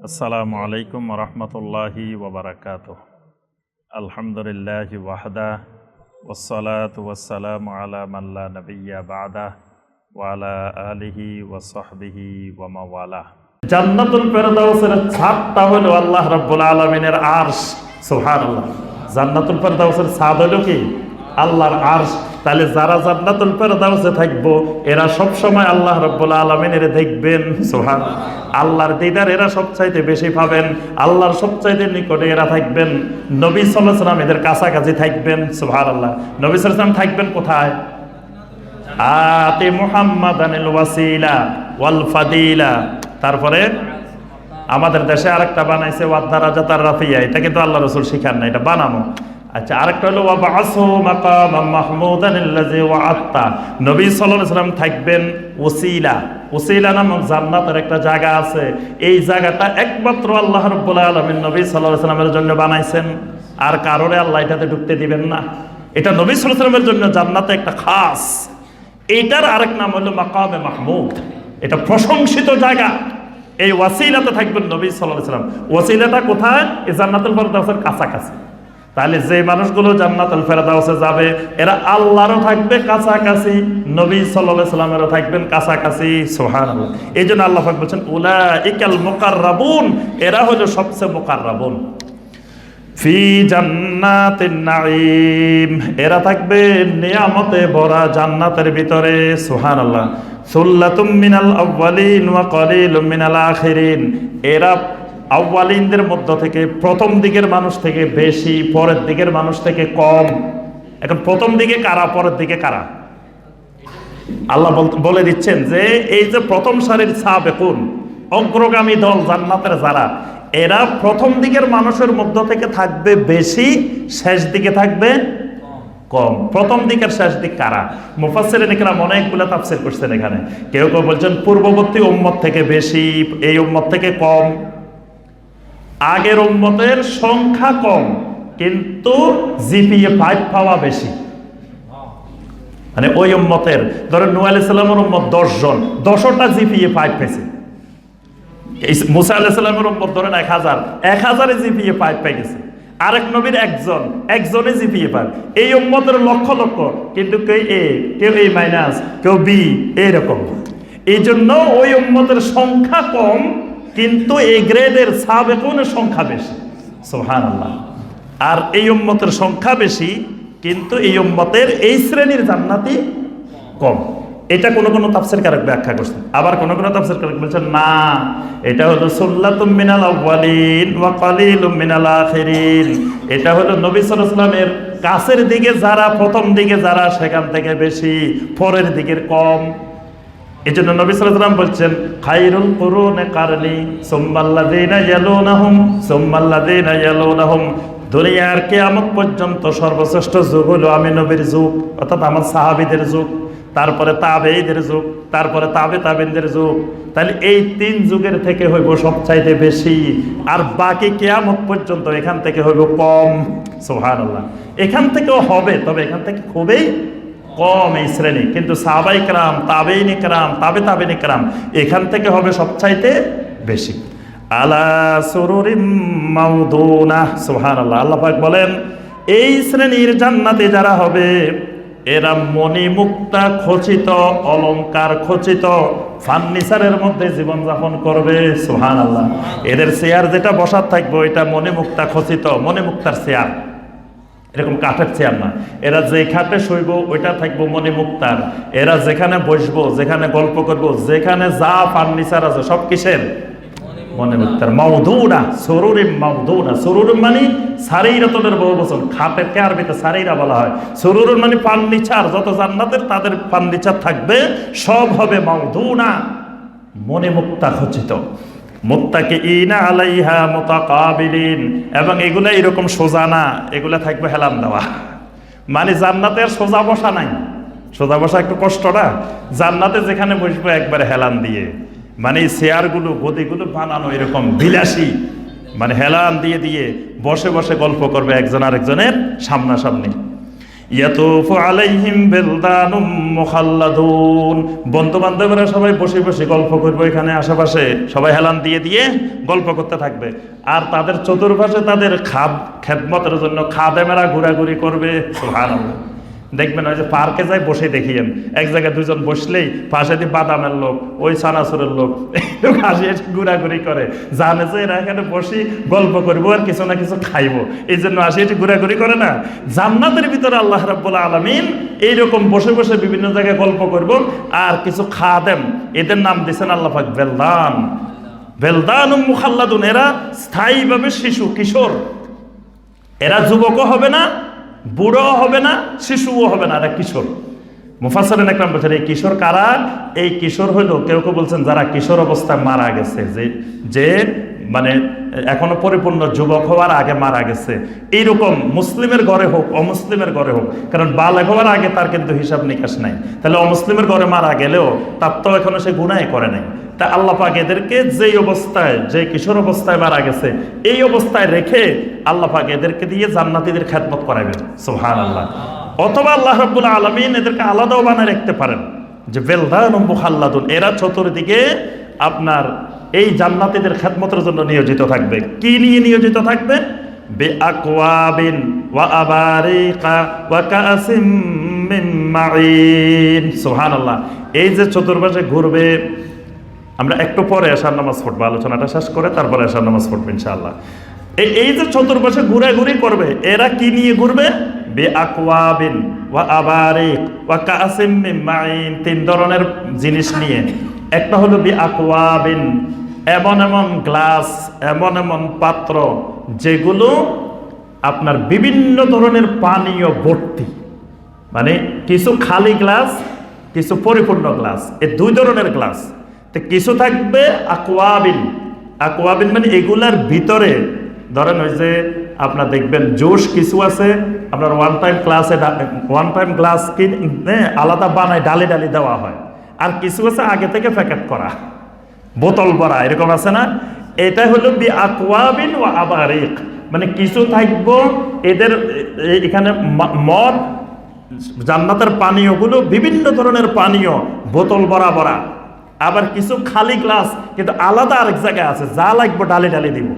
আসসালামু আলাইকুম রহমতুল্লাহি ওবরাকাত আলহামদুলিল্লাহ ওয়াহদা ওসলাত ওয়াসালাম আলা মাল্লা নবিয়া বাদা ওয়ালা আলিহি ওয়াসহবিহি ওয়ামাওয়ালা জান্নাতুল ফেরদাউসের ছাদটা হলো আল্লাহ রাব্বুল আলামিনের আরশ। সুবহানাল্লাহ। জান্নাতুল ফেরদাউসের ছাদ হলো কি? আল্লাহর আরশ। তাহলে যারা জান্নাতুল ফেরদাউসে থাকব, এরা সব সময় আল্লাহ রাব্বুল আলামিনের দেখবেন। সুবহান। আল্লাহর দিদার এরা সবচাইতে বেশি পাবেন। আল্লাহর সবচাইতে নিকটে এরা থাকবেন। নবী সাল্লাম এদের কাছাকাছি থাকবেন। সুবহানাল্লাহ। নবী সাল্লাল্লাহু আলাইহি সাল্লাম থাকবেন কোথায়? আতি মুহাম্মাদানিল ওয়াসিলা ওয়াল ফাদিলা। তারপরে আমাদের দেশে আরেকটা বানাইছে ওয়াদ্দারাজা তার রাফিয়া। এটা কিন্তু আল্লাহ রসুল শিখান না, এটা বানানো। আচ্ছা আরেকটা হলো ওয়াআত্তা। নবী সাল্লাম থাকবেন ওসিলা। ওসিলা নামক জান্নাতের একটা জায়গা আছে। এই জায়গাটা একমাত্র আল্লাহ রাব্বুল আলামিন নবী সাল্লাল্লাহু সাল্লামের জন্য বানাইছেন। আর কারোরে আল্লাহ এটাতে ঢুকতে দিবেন না। এটা নবী সাল্লামের জন্য জান্নাতে একটা খাস। এইটার আরেক নাম হলো মাকামে মাহমুদ। এটা প্রশংসিত জায়গা। এই ওয়াসিলাতে থাকবেন নবী সাল্লাহ সাল্লাম। ওয়াসিলাটা কোথায়? এই জান্নাতুল ফেরদাউসের কাছাকাছি। তাহলে যে মানুষগুলো জান্নাতুল ফেরদাউসে যাবে, এরা আল্লাহরও থাকবে কাছাকাছি, নবী সাল্লাহ সাল্লামেরও থাকবেন কাছাকাছি সোহান এই জন্য আল্লাহ বলছেন উলা ইকাল মোকাররাবুন, এরা হলো সবচেয়ে মোকাররাবুন। ফি জান্নাতিন নাঈম, এরা থাকবে নিয়ামতে ভরা জান্নাতের ভিতরে, সুবহানাল্লাহ। সুল্লাতুম মিনাল আউয়ালিন ওয়া কলিলুম মিনাল আখিরিন, এরা আউয়ালিনদের মধ্য থেকে, প্রথম দিকের মানুষ থেকে বেশি, পরের দিকের মানুষ থেকে কম। এখন প্রথম দিকে কারা, পরের দিকে কারা? আল্লাহ বল- দিচ্ছেন যে, এই যে প্রথম সারির সাবেকুন, অগ্রগামী দল, জান্নাতের যারা, এরা প্রথম দিকের মানুষের মধ্য থেকে থাকবে বেশি, শেষ দিকে থাকবে কম। প্রথম দিকের শেষ দিক কারা? মুফাসসির নিকরাম অনেকগুলো তাফসীর করছেন এখানে। কেউ কেউ বলছেন, পূর্ববর্তী উম্মত থেকে বেশি, এই উম্মত থেকে কম। আগের উম্মতের সংখ্যা কম, কিন্তু জিপিএ ফাইভ পাওয়া বেশি। মানে ওই উম্মতের, ধরেন নু আলি সাল্লামের উম্মত দশজন দশটা জিপিএ ফাইভ পেয়েছে। মুসা আলাহ সাল্লামের উম্মত ধরেন এক হাজার, এক হাজারে জিপিএ ফাইভ পেয়ে গেছে। আরেক নবীর একজন, একজনে জিপিএ ফাইভ এই উম্মতের লক্ষ লক্ষ, কিন্তু কেউ এ, কেউ এই মাইনাস কেউ বি এইরকম এই জন্য ওই উম্মতের সংখ্যা কম কিন্তু এই গ্রেডের সাবেকুনের সংখ্যা বেশি। সোহান আল্লাহ আর এই উম্মতের সংখ্যা বেশি, কিন্তু এই উম্মতের এই শ্রেণির জান্নাতি কম। এটা কোনো কোনো তাফসির কারক ব্যাখ্যা করছেন আবার কোনো কোনো তাফসির কারক বলছেন, না, এটা হলো সুল্লাতুম মিনাল আউয়ালিন ওয়া মিনাল আখিরিন। এটা হলো নবী সাল্লাল্লাহু কাছের দিকে যারা প্রথম দিকে যারা সেখান থেকে বেশি, পরের দিকের কম। এই জন্য নবী সাল্লাম বলছেন, খাইরুল কুরুনে কারনি সোম্মাল্লাদিনা ইয়ালুনাহুম সোম্মাল্লাদিনা ইয়ালুনাহুম, দুনিয়ার কিয়ামত পর্যন্ত সর্বশ্রেষ্ঠ যুগ হলো আমি নবীর যুগ, অর্থাৎ আমার সাহাবীদের যুগ, তারপরে তাবেঈদের যুগ, তারপরে তাবে তাবিনদের যুগ। তাহলে এই তিন যুগের থেকে হইব সবচাইতে বেশি, আর বাকি কেয়ামত পর্যন্ত এখান থেকে হইব কম। সুবহানাল্লাহ। এখান থেকেও হবে, তবে এখান থেকে খুবই কম এই শ্রেণি। কিন্তু সাহাবাই ক্রাম, তাবেইন ক্রাম, তাবে তাবেইন ক্রাম, এখান থেকে হবে সবচাইতে বেশি। আলা সুরুরিম মাউদুনা, সুবহানাল্লাহ। আল্লাহ পাক বলেন, এই শ্রেণির জান্নাতে যারা হবে, এরা মণিমুক্তা, খচিত, অলংকার খচিত, ফার্নিচারের মধ্যে জীবনযাপন করবে সুহান আল্লাহ এদের চেয়ার যেটা বসার থাকবে, ওইটা মণিমুক্তা, খচিত, মণিমুক্তার চেয়ার। এরকম কাঠের চেয়ার না এরা যে খাটে শৈব ওইটা থাকব মনে মুক্তার এরা যেখানে বসবো, যেখানে গল্প করব, যেখানে যা ফার্নিচার আছে, সব কিসের? মনে মুক্তার মাউদুনা, সরুরিম মাউদুনা। সরুরিম মানে সারেই রতনের বহু বছর খাটের কে আরবিতে সারেইরা বলা হয়। সরুরুন মানে ফার্নিচার, যত জান্নাতের তাদের ফার্নিচার থাকবে, সব হবে মাউদুনা। মনে মুক্তা খচিত মুত্তাকে ইনা আলাইহা মোতাকাবিলিন। এবং এগুলা এরকম সোজা না, এগুলা থাকবে হেলান দেওয়া। মানে জান্নাতের সোজা বসা নাই। সোজা বসা একটু কষ্ট না? জান্নাতে যেখানে বসবো একবারে হেলান দিয়ে। মানে চেয়ারগুলো, গদিগুলো বানানো এরকম বিলাসী। মানে হেলান দিয়ে দিয়ে বসে বসে গল্প করবে একজন আরেকজনের সামনাসামনি। ইয়াতুফু আলাইহিম বিলদানুম সবাই বসে বসে গল্প করবে এখানে আশেপাশে। সবাই হেলান দিয়ে দিয়ে গল্প করতে থাকবে। আর তাদের চতুর্পাশে তাদের জন্য খাদেমেরা ঘোরাঘুরি করবে। দেখবেন ওই যে পার্কে যাই বসে দেখিয়েন এক জায়গায় দুজন বসলেই পাশে দিয়ে বাদামের লোক, ওই সানাসুরের লোক লোক হাসি ঘোরাঘুরি করে। জানে যে এরা এখানে বসি গল্প করব আর কিছু না কিছু খাইবো। এই জন্য হাসি হাসি ঘোরাঘুরি করে না। জান্নাতের ভিতরে আল্লাহ রাব্বুল আলমিন এইরকম বসে বসে বিভিন্ন জায়গায় গল্প করব আর কিছু খাদেম এদের নাম দিয়েছেন আল্লাহ পাক বেলদান। বেলদান মুখাল্লাদুন, এরা স্থায়ীভাবে শিশু, কিশোর। এরা যুবকও হবে না বুড়ো হবে না, শিশুও হবে না এরা কিশোর। মুফাসরেন একরাম বলছেন, এই কিশোর কারা? এই কিশোর হইল, কেউ কেউ বলছেন, যারা কিশোর অবস্থায় মারা গেছে, যে যে মানে এখনও পরিপূর্ণ যুবক হওয়ার আগে মারা গেছে। এইরকম মুসলিমের ঘরে হোক, অমুসলিমের ঘরে হোক, কারণ বালেক হওয়ার আগে তার কিন্তু হিসাব নিকাশ নাই। তাহলে অমুসলিমের ঘরে মারা গেলেও তার তো এখনও সে গুনাই করে নাই। তা আল্লাহ পাক এদেরকে যেই অবস্থায় যে কিশোর অবস্থায় মারা গেছে, এই অবস্থায় রেখে আল্লাহ পাক এদেরকে দিয়ে জান্নাতীদের খ্যাতমত করাবেন সোহান আল্লাহ অথবা আল্লাহ রব্বুল আলমিন এদেরকে আলাদাও বানায় রাখতে পারেন। যে বেলদান মুখাল্লাদুন, এরা চতুর্দিকে আপনার এই জান্নাতীদের খেদমতের জন্য নিয়োজিত থাকবে। কি নিয়ে নিয়োজিত থাকবে? বে আকওয়াবিন ওয়া আবারিকা ওয়া কাসিম মিন মাইন সুবহানাল্লাহ। এই যে চতুর্পাশে ঘুরবে আমরা একটু পরে এশার নামাজ পড়ব, আলোচনাটা শেষ করে তারপরে এশার নামাজ পড়ব ইনশাআল্লাহ। এই যে চতুর্পাশে ঘুরাঘুরি করবে, এরা কি নিয়ে ঘুরবে? বে আকওয়াবিন ওয়া আবারিক ওয়া কাসিম মিন মাইন তিন ধরনের জিনিস নিয়ে। একটা হলো বি আকওয়াবিন এমন এমন গ্লাস, এমন এমন পাত্র, যেগুলো আপনার বিভিন্ন ধরনের পানীয় ভর্তি। মানে কিছু খালি গ্লাস, কিছু পরিপূর্ণ গ্লাস এই দুই ধরনের গ্লাস। তো কিছু থাকবে আকোয়াবিন। আকোয়াবিন মানে এগুলার ভিতরে, ধরেন ওই যে আপনার দেখবেন জোশ কিছু আছে, আপনার ওয়ান টাইম ক্লাসে ওয়ান টাইম গ্লাস কিনে আলাদা বানায় ডালি ডালি দেওয়া হয়। আর কিছু আছে আগে থেকে প্যাকেট করা, বোতল ভরা, এরকম আছে না? এটা হলো বি আকোয়াবিন ও আবারিক। মানে কিছু থাকব, এদের এখানে মদ, জান্নাতের পানীয়গুলো বিভিন্ন ধরনের পানীয়, বোতল ভরা ভরা। আবার কিছু খালি গ্লাস, কিন্তু আলাদা আরেক জায়গায় আছে, যা লাগবে ডালি ডালি দিব।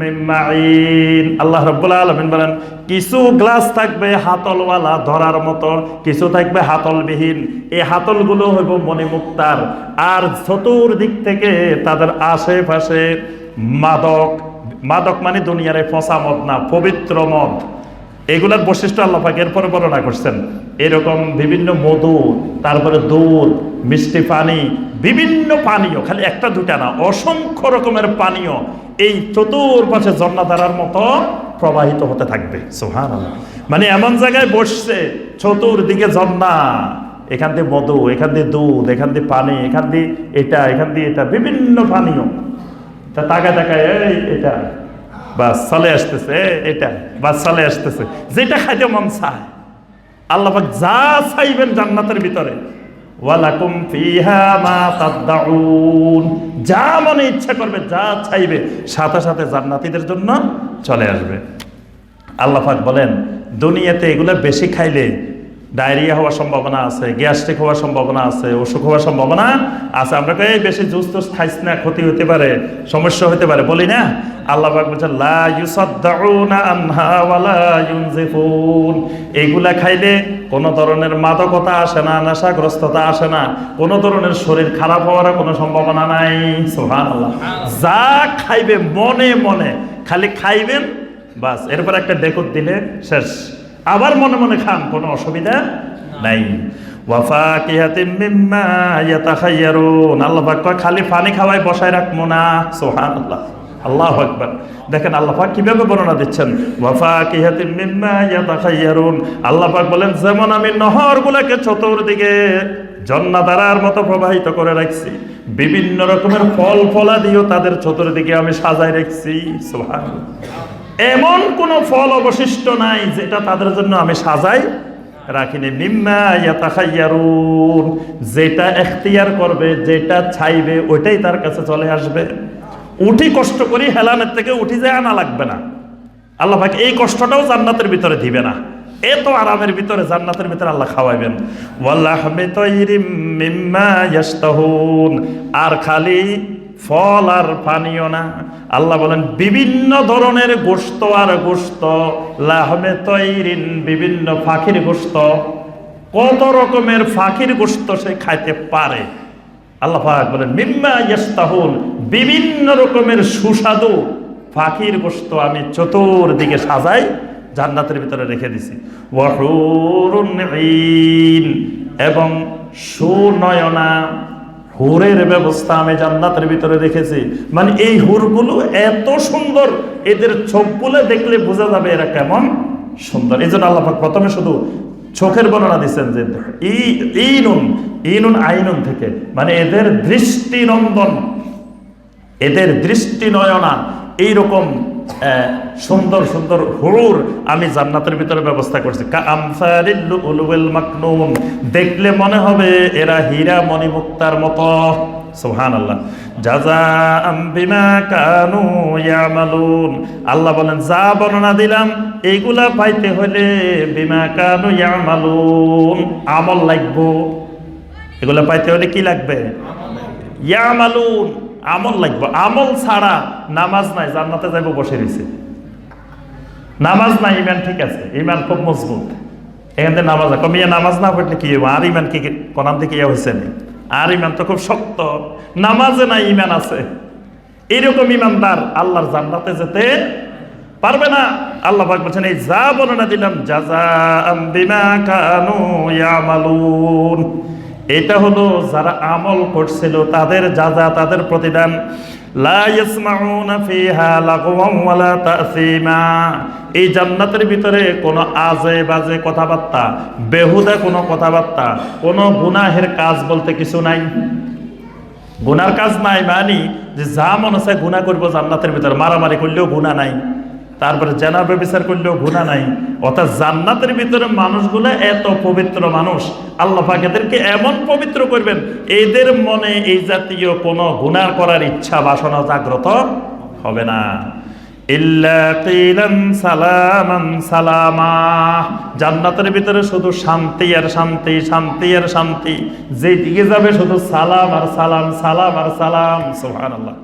মিন মাইন আল্লাহ রাব্বুল আলামিন বলেন, কিছু গ্লাস থাকবে হাতলওয়ালা ধরার মতো কিছু থাকবে হাতলবিহীন। এই হাতলগুলো হইব মণিমুক্তার। আর চতুর্দিক থেকে তাদের আশেপাশে মাদক মাদক মানে দুনিয়ারে পচা মদ না, পবিত্র মদ। এগুলার বৈশিষ্ট্য আল্লাহ পাক এরপরে বর্ণনা করছেন। এরকম বিভিন্ন মধু, তারপরে দুধ, মিষ্টি পানি, বিভিন্ন পানীয়, খালি একটা দুটা না, অসংখ্য রকমের পানীয় এই চতুর্পাশে জন্নাধারার মতো প্রবাহিত হতে থাকবে। সোহান মানে এমন জায়গায় বসছে, চতুর্দিকে জন্না এখান দিয়ে মধু, এখান দিয়ে দুধ, এখান দিয়ে পানি, এখান দিয়ে এটা, এখান দিয়ে এটা, বিভিন্ন পানীয়। তা তাকায় তাকায়, এই, এটা। বাস চলে আসতেছে এটা, বাস চলে আসতেছে। যেটা খাইতে মন চায়, আল্লাহ যা চাইবেন জান্নাতের ভিতরে। ওয়ালাকুম ফিহা মা তাদদাউন। যা মনে ইচ্ছা করবে, যা চাইবে, সাথে সাথে জান্নাতীদের জন্য চলে আসবে। আল্লাহ পাক বলেন, দুনিয়াতে এগুলো বেশি খাইলে ডায়রিয়া হওয়ার সম্ভাবনা আছে, গ্যাস্ট্রিক হওয়ার সম্ভাবনা আছে, অসুখ হওয়ার সম্ভাবনা আছে। আমরা এই বেশি জুস টুস খাইস না ক্ষতি হতে পারে, সমস্যা হতে পারে, বলি না? আল্লাহ বলছেন এইগুলা খাইলে কোনো ধরনের মাদকতা আসে না, নেশাগ্রস্ততা আসে না, কোনো ধরনের শরীর খারাপ হওয়ার কোনো সম্ভাবনা নাই। সুবহানাল্লাহ। যা খাইবে মনে মনে, খালি খাইবেন, বাস। এরপর একটা ডেকুর দিলে শেষ। আবার মনে মনে খান, কোনো অসুবিধা নাই। পাক কয়, খালি পানি খাওয়াই বসায় রাখব না। আল্লাহ দেখেন আল্লাহ পাক কীভাবে বর্ণনা দিচ্ছেন? ওয়াফাকিহাতিম মিম্মা ইয়াতাখায়্যারুন আল্লাহ পাক বলেন, যেমন আমি নহরগুলোকে চতুর্দিকে জন্নাধারার মতো প্রবাহিত করে রাখছি, বিভিন্ন রকমের ফল ফলা দিয়েও তাদের চতুর্দিকে আমি সাজায় রাখছি। সুবহানাল্লাহ। এমন কোন ফল অবশিষ্ট নাই যেটা তাদের জন্য আমি সাজাই রাখিনি। মিম্মা ইয়াতাখাইয়ারুন, যেটা এখতিয়ার করবে, যেটা চাইবে, ওইটাই তার কাছে চলে আসবে। উঠি কষ্ট করি হেলানের থেকে উঠি যায় আনা লাগবে না। আল্লাহ পাক এই কষ্টটাও জান্নাতের ভিতরে দিবে না। এত আরামের ভিতরে, জান্নাতের ভিতরে আল্লাহ খাওয়াইবেন। ইয়াস্তাহুন আর খালি ফল আর পানীয় না। আল্লাহ বলেন, বিভিন্ন ধরনের গোস্ত আর গোস্ত লাহমে তৈরিন বিভিন্ন ফাঁকির গোস্ত কত রকমের ফাঁকির গোস্ত সে খাইতে পারে। আল্লাহ বলেন, মিম্মা ইয়াস্তাহুন বিভিন্ন রকমের সুস্বাদু ফাঁকির গোস্ত আমি চতুর্দিকে সাজাই, জান্নাতের ভিতরে রেখে দিছি। ওয়াহুরুন এবং সুনয়না হুরের ব্যবস্থা আমি জান্নাতের ভিতরে রেখেছি। মানে এই হুরগুলো এত সুন্দর, এদের চোখগুলো দেখলে বোঝা যাবে এরা কেমন সুন্দর। এই জন্য আল্লাহাক প্রথমে শুধু চোখের বর্ণনা দিচ্ছেন যে ই, ইনুন ইনুন আইনুন থেকে মানে এদের দৃষ্টিনন্দন, এদের দৃষ্টি নয়না এইরকম সুন্দর সুন্দর হুরুর আমি জান্নাতের ভিতরে ব্যবস্থা করছি। মাকনুন দেখলে মনে হবে এরা হীরা মণিমুক্তার মতো। সুবহান আল্লাহ আল্লাহ বলেন যা বর্ণনা দিলাম এইগুলা পাইতে হলে বিমা কানু ইয়ামালুন। আমল লাগবো। এগুলা পাইতে হলে কি লাগবে। ইয়ামালুন। আমল লাগবে। আমল ছাড়া নামাজ নাই, জান্নাতে যাইব বসে রয়েছে। নামাজ নাই ইমান ঠিক আছে ইমান খুব মজবুত। এখান নামাজ, কমিয়ে নামাজ না পড়লে কি হইব? আর ইমান কি কোরআন থেকে ইয়ে হয়েছে নি? আর ইমান তো খুব শক্ত। নামাজে নাই ইমান আছে। এইরকম ইমানদার আল্লাহর জান্নাতে যেতে পারবে না। আল্লাহ পাক বলছেন, এই যা বর্ণনা দিলাম জাজা বিমা কানু ইয়ামালুন। এটা হলো যারা আমল করছিল, তাদের যা যা, তাদের প্রতিদান এই জান্নাতের ভিতরে কোনো আজে বাজে কথাবার্তা, বেহুদা কোনো কথাবার্তা, কোনো গুনাহের কাজ বলতে কিছু নাই। গুনার কাজ নাই মানি যে যা মনে চায় গুণা করব জান্নাতের ভিতরে, মারামারি করলেও গুণা নাই। তারপরে জেনা ব্যবচার করলেও গুণা নাই। অর্থাৎ জান্নাতের ভিতরে মানুষগুলো এত পবিত্র মানুষ, আল্লাহ এদেরকে এমন পবিত্র করবেন, এদের মনে এই জাতীয় কোনো গুনাহ করার ইচ্ছা, বাসনা, জাগ্রত হবে না। জান্নাতের ভিতরে শুধু শান্তি আর শান্তি শান্তি আর শান্তি। যেদিকে যাবে শুধু সালাম আর সালাম সালাম আর সালাম, সুবহানাল্লাহ।